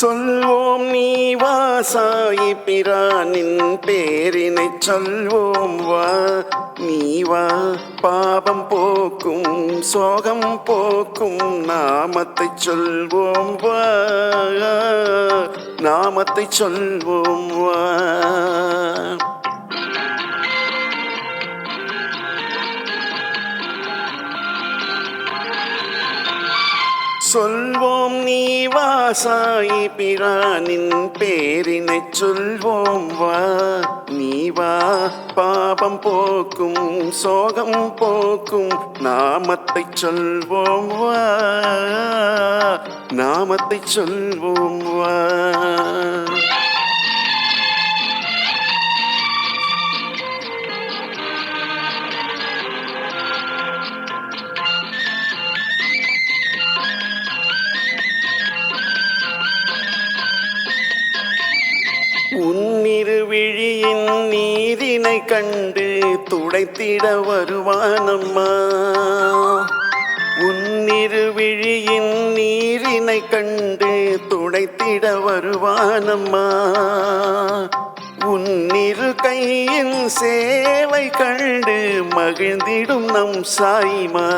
சொல்வோம் நீ வாசாயி பிரானின் பேரினை சொல்வோம் வா நீ வா. பாபம் போக்கும் சோகம் போக்கும் நாமத்தை சொல்வோம் வா. நாமத்தை சொல்வோம் வா. சொல்வோம் நீ வாசாயி பிரானின் பேரினை சொல்வோம் வா நீ வா. பாபம் போக்கும் சோகம் போக்கும் நாமத்தை சொல்வோம் வா. நாமத்தை சொல்வோம் உன்னிருவிழியின் நீரினை கண்டு துடைத்திட வருவானம்மா. உன்னிருவிழியின் நீரினை கண்டு துடைத்திட வருவானம்மா. உன்னிரு கையின் சேவை கண்டு மகிழ்ந்திடும் நம் சாய்மா.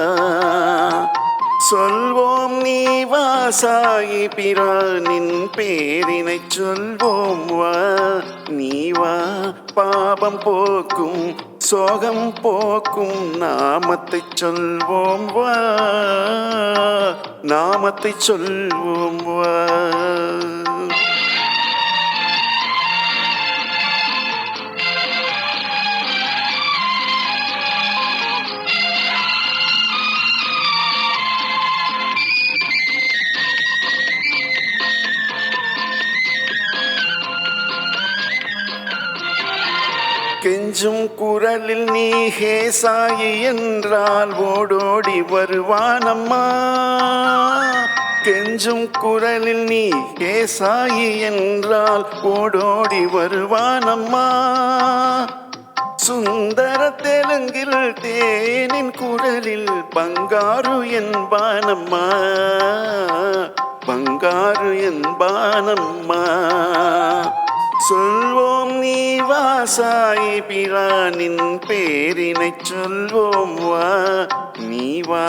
சொல்வோம் நீ வாசாயி பிரானின் பேரினை சொல்வோம் வா. நீ வா பாபம் போக்கும் சோகம் போக்கும் நாமத்தை சொல்வோம் வா. நாமத்தை சொல்வோம் வா. கெஞ்சும் குரலில் நீ ஹேசாயி என்றால் ஓடோடி வருவானம்மா. கெஞ்சும் குரலில் நீ ஹே சாயி என்றால் ஓடோடி வருவானம்மா. சுந்தர தெலுங்கில் தேனின் குரலில் பங்காரு என்பானம்மா. பங்காரு என்பானம்மா. சொல்வ நீ வாசாயி பிரானின் பேரினை சொல்வோம் வா. நீ வா.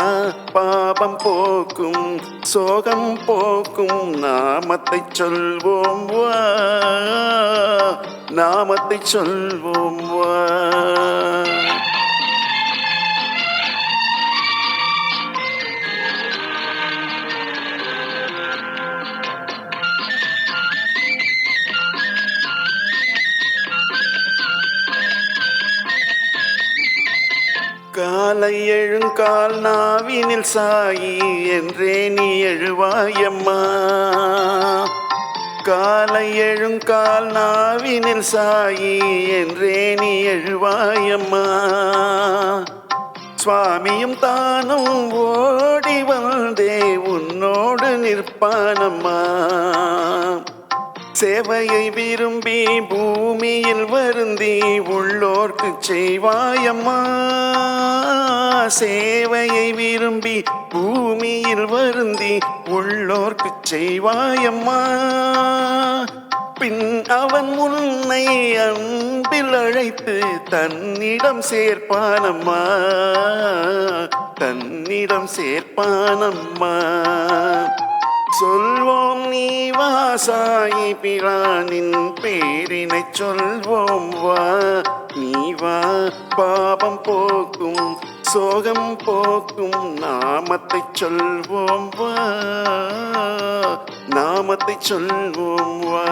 பாபம் போக்கும் சோகம் போக்கும் நாமத்தை சொல்வோம் வா. நாமத்தை சொல்வோம் வா. மாலை எழுங்கால் நாவினில் சாயி என்றே நீ எழுவாயம்மா. காலை எழுங்கால் நாவினில் சாயி என்றே நீ எழுவாயம்மா. சுவாமியும் தானும் ஓடி வந்தே உன்னோடு நிற்பானம்மா. சேவையை விரும்பி பூமியில் வருந்தி உள்ளோர்க்கு செய்வாயம்மா. சேவையை விரும்பி பூமியில் வருந்தி உள்ளோர்க்கு செய்வாயம்மா. பின் அவன் முன்னை அன்பில் அழைத்து தன்னிடம் சேர்ப்பானம்மா. தன்னிடம் சேர்ப்பானம்மா. சொல்வோம் நீ வாசாயி பிரானின் பேரினை சொல்வோம் வா. நீ வா பாபம் போக்கும் சோகம் போக்கும் நாமத்தை சொல்வோம் வா. நாமத்தை சொல்வோம் வா.